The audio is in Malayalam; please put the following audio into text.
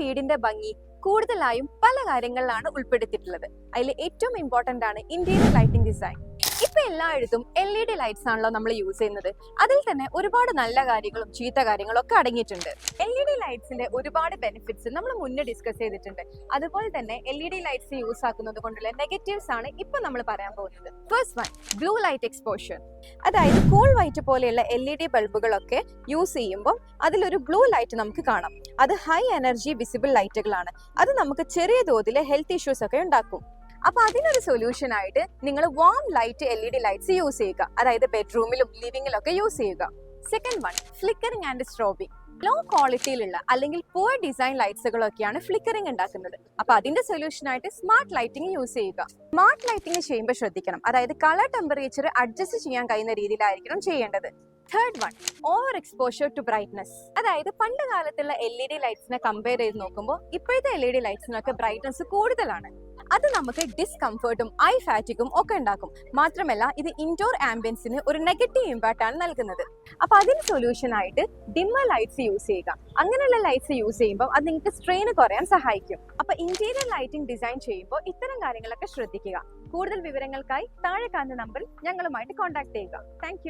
വീടിന്റെ ഭംഗി കൂടുതലായും പല കാര്യങ്ങളിലാണ് ഉൾപ്പെടുത്തിയിട്ടുള്ളത്. അതിൽ ഏറ്റവും ഇമ്പോർട്ടന്റ് ആണ് ഇന്റീരിയർ ലൈറ്റിംഗ് ഡിസൈൻ ഇപ്പൊ എല്ലായിടത്തും എൽ ഇ ഡി ലൈറ്റ്സ് ആണല്ലോ നമ്മൾ യൂസ് ചെയ്യുന്നത്. അതിൽ തന്നെ ഒരുപാട് നല്ല കാര്യങ്ങളും ചീത്ത കാര്യങ്ങളും ഒക്കെ അടങ്ങിയിട്ടുണ്ട് എൽ ഇ ഡി ലൈറ്റ്സിന്റെ ഒരുപാട് ബെനിഫിറ്റ്സ് നമ്മൾ മുന്നേ ഡിസ്കസ് ചെയ്തിട്ടുണ്ട്. അതുപോലെ തന്നെ L E D lights use ആക്കുന്നത് കൊണ്ടുള്ള നെഗറ്റീവ്സ് ആണ് ഇപ്പൊ നമ്മൾ പറയാൻ പോകുന്നത്. First one blue light exposure അതായത് കൂൾ വൈറ്റ് പോലെയുള്ള എൽ ഇ ഡി ബൾബുകളൊക്കെ യൂസ് ചെയ്യുമ്പോൾ അതിലൊരു ബ്ലൂ ലൈറ്റ് നമുക്ക് കാണാം. അത് ഹൈ എനർജി വിസിബിൾ ലൈറ്റുകളാണ് അത് നമുക്ക് ചെറിയ തോതിൽ ഹെൽത്ത് ഇഷ്യൂസ് ഒക്കെ ഉണ്ടാക്കും. അപ്പൊ അതിനൊരു സൊല്യൂഷൻ ആയിട്ട് നിങ്ങൾ warm light L E D lights use ചെയ്യുക. അതായത് ബെഡ്റൂമിലും ലിവിംഗിലും ഒക്കെ യൂസ് ചെയ്യുക. Second one flickering and strobing low ക്വാളിറ്റിയിലുള്ള അല്ലെങ്കിൽ പുവർ ഡിസൈൻ ലൈറ്റ്സുകളൊക്കെയാണ് ഫ്ലിക്കറിംഗ് ഉണ്ടാക്കുന്നത്. അപ്പൊ അതിന്റെ സൊല്യൂഷൻ ആയിട്ട് സ്മാർട്ട് ലൈറ്റിംഗ് യൂസ് ചെയ്യുക. സ്മാർട്ട് ലൈറ്റിംഗ് ചെയ്യുമ്പോൾ ശ്രദ്ധിക്കണം. അതായത് കളർ ടെമ്പറേച്ചർ അഡ്ജസ്റ്റ് ചെയ്യാൻ കഴിയുന്ന രീതിയിലായിരിക്കണം ചെയ്യേണ്ടത്. Third one over exposure to brightness അതായത് പണ്ട് കാലത്തുള്ള എൽ ഇ ഡി ലൈറ്റ്സിനെ കമ്പയർ ചെയ്ത് നോക്കുമ്പോൾ ഇപ്പോഴത്തെ എൽ ഇ ഡി ലൈറ്റ്സിനൊക്കെ ബ്രൈറ്റ്നസ് കൂടുതലാണ്. അത് നമുക്ക് ഡിസ്കംഫർട്ടും ഐ ഫാറ്റിക്കും ഒക്കെ ഉണ്ടാക്കും. മാത്രമല്ല ഇത് ഇൻഡോർ ആംബിയൻസിന് ഒരു നെഗറ്റീവ് ഇമ്പാക്റ്റ് ആണ് നൽകുന്നത്. അപ്പൊ അതിന് സൊല്യൂഷൻ ആയിട്ട് ഡിമ്മർ ലൈറ്റ്സ് യൂസ് ചെയ്യുക. അങ്ങനെയുള്ള ലൈറ്റ്സ് യൂസ് ചെയ്യുമ്പോൾ അത് നിങ്ങൾക്ക് സ്ട്രെയിൻ കുറയാൻ സഹായിക്കും. അപ്പൊ ഇന്റീരിയർ ലൈറ്റിംഗ് ഡിസൈൻ ചെയ്യുമ്പോൾ ഇത്തരം കാര്യങ്ങളൊക്കെ ശ്രദ്ധിക്കുക. കൂടുതൽ വിവരങ്ങൾക്കായി താഴെ കാണുന്ന നമ്പറിൽ ഞങ്ങളുമായിട്ട് കോൺടാക്ട് ചെയ്യുക. താങ്ക്